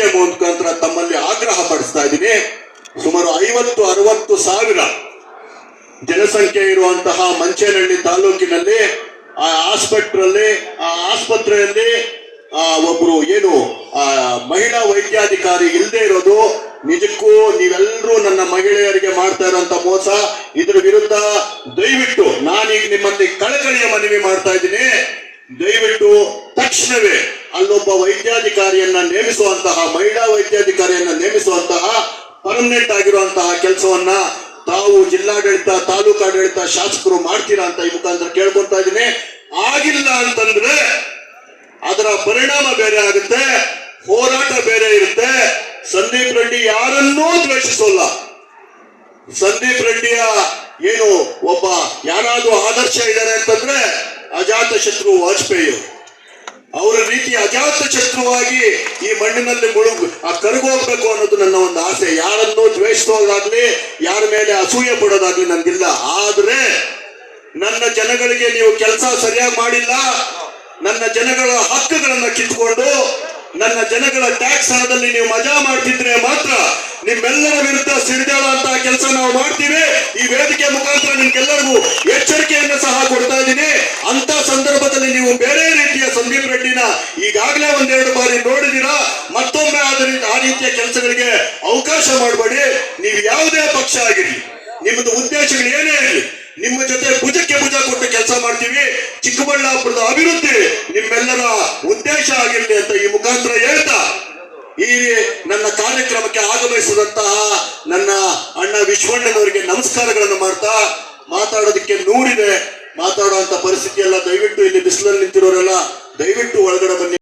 ವೇದಿಕೆ ಮುಖಾಂತರ ತಮ್ಮಲ್ಲಿ ಆಗ್ರಹ ಪಡಿಸ್ತಾ ಇದ್ದೀನಿ. ಸುಮಾರು ಐವತ್ತು, ಅರವತ್ತು ಸಾವಿರ ಜನಸಂಖ್ಯೆ ಇರುವಂತಹ ಮಂಚೇನಹಳ್ಳಿ ತಾಲೂಕಿನಲ್ಲಿ, ಆ ಆಸ್ಪತ್ರೆಯಲ್ಲಿ ಆ ಆಸ್ಪತ್ರೆಯಲ್ಲಿ, ಆ, ಒಬ್ರು ಏನು, ಆ, ಮಹಿಳಾ ವೈದ್ಯಾಧಿಕಾರಿ ಇಲ್ಲದೆ ಇರೋದು, ನಿಜಕ್ಕೂ ನೀವೆಲ್ಲರೂ ನನ್ನ ಮಹಿಳೆಯರಿಗೆ ಮಾಡ್ತಾ ಇರೋಂತ ಮೋಸ. ಇದ್ರ ವಿರುದ್ಧ ದಯವಿಟ್ಟು ನಾನೀಗ ನಿಮ್ಮಲ್ಲಿ ಕಳಕಳಿಯ ಮನವಿ ಮಾಡ್ತಾ ಇದ್ದೀನಿ. ದಯವಿಟ್ಟು ತಕ್ಷಣವೇ ಅಲ್ಲೊಬ್ಬ ವೈದ್ಯಾಧಿಕಾರಿಯನ್ನ ನೇಮಿಸುವಂತಹ, ಮಹಿಳಾ ವೈದ್ಯಾಧಿಕಾರಿಯನ್ನ ನೇಮಿಸುವಂತಹ ಪರ್ಮನೆಂಟ್ ಆಗಿರುವಂತಹ ಕೆಲಸವನ್ನ ತಾವು ಜಿಲ್ಲಾಡಳಿತ ತಾಲೂಕಾಡಳಿತ ಶಾಸಕರು ಮಾಡ್ತೀರಾ ಅಂತ ಈ ಮುಖಾಂತರ ಕೇಳ್ಕೊಂತಾ ಇದ್ದೀನಿ. ಆಗಿಲ್ಲ ಅಂತಂದ್ರೆ ಅದರ ಪರಿಣಾಮ ಬೇರೆ ಆಗುತ್ತೆ, ಹೋರಾಟ ಬೇರೆ ಇರುತ್ತೆ. ಸಂದೀಪ್ ರೆಡ್ಡಿ ಯಾರನ್ನೂ ದ್ವೇಷಿಸೋಲ್ಲ. ಸಂದೀಪ್ ರೆಡ್ಡಿಯ ಏನು ಒಬ್ಬ ಯಾರಾದ್ರೂ ಆದರ್ಶ ಇದ್ದಾರೆ ಅಂತಂದ್ರೆ ಅಜಾತ ಶತ್ರು ವಾಜಪೇಯಿ ರೀತಿ ಅಜಾತ ಶತ್ರುವಾಗಿ ಈ ಮಣ್ಣಿನಲ್ಲಿ ಮುಳುಗು, ಆ ಕರಗೋಗ್ಬೇಕು ಅನ್ನೋದು ನನ್ನ ಒಂದು ಆಸೆ. ಯಾರನ್ನು ದ್ವೇಷಿಸೋದಾಗ್ಲಿ, ಯಾರ ಮೇಲೆ ಅಸೂಯೆ ಪಡೋದಾಗ್ಲಿ ನನ್ಗಿಲ್ಲ ಆದ್ರೆ ನನ್ನ ಜನಗಳಿಗೆ ನೀವು ಕೆಲಸ ಸರಿಯಾಗಿ ಮಾಡಿಲ್ಲ. ನನ್ನ ಜನಗಳ ಹಕ್ಕುಗಳನ್ನ ಕಿತ್ಕೊಂಡು ನನ್ನ ಜನಗಳ ಟ್ಯಾಕ್ಸ್ ಹಣದಲ್ಲಿ ನೀವು ಮಜಾ ಮಾಡ್ತಿದ್ರೆ ಮಾತ್ರ ನಿಮ್ಮೆಲ್ಲರ ವಿರುದ್ಧ ಸಿಡಿದಾಡುವಂತಹ ಕೆಲಸ ನಾವು ಮಾಡ್ತೀವಿ. ಈ ವೇದಿಕೆ ಮುಖಾಂತರ ನಿಮ್ಗೆಲ್ಲರಿಗೂ ಎಚ್ಚರಿಕೆಯನ್ನು ಸಹ ಕೊಡ್ತಾ ಇದ್ದೀನಿ. ಅಂತ ಸಂದರ್ಭದಲ್ಲಿ ನೀವು ಬೇರೆ ರೀತಿಯ ಈಗಾಗಲೇ ಒಂದೆರಡು ಬಾರಿ ನೋಡಿದಿರಾ? ಮತ್ತೊಮ್ಮೆ ಆದ್ರೆ ಆ ರೀತಿಯ ಕೆಲಸಗಳಿಗೆ ಅವಕಾಶ ಮಾಡಬೇಡಿ. ನೀವು ಯಾವುದೇ ಪಕ್ಷ ಆಗಿರಲಿ, ನಿಮ್ಮದು ಉದ್ದೇಶಗಳು ಏನೇ ಇರಲಿ, ನಿಮ್ಮ ಜೊತೆ ಭುಜಕ್ಕೆ ಭುಜ ಕೊಟ್ಟು ಕೆಲಸ ಮಾಡ್ತೀವಿ. ಚಿಕ್ಕಬಳ್ಳಾಪುರದ ಅಭಿವೃದ್ಧಿ ನಿಮ್ಮೆಲ್ಲರ ಉದ್ದೇಶ ಆಗಿರಲಿ ಅಂತ ಈ ಮುಖಾಂತರ ಹೇಳ್ತಾ, ಈ ನನ್ನ ಕಾರ್ಯಕ್ರಮಕ್ಕೆ ಆಗಮಿಸಿದಂತಹ ನನ್ನ ಅಣ್ಣ ವಿಶ್ವಣ್ಣನವರಿಗೆ ನಮಸ್ಕಾರಗಳನ್ನು ಮಾಡ್ತಾ ಮಾತಾಡೋದಕ್ಕೆ ನೂರಿದೆ. ಮಾತಾಡುವಂತ ಪರಿಸ್ಥಿತಿ ಎಲ್ಲ ದಯವಿಟ್ಟು ಇಲ್ಲಿ ಬಿಸಿಲಲ್ಲಿ ನಿಂತಿರೋರೆಲ್ಲ ದಯವಿಟ್ಟು ಒಳಗಡೆ ಬನ್ನಿ.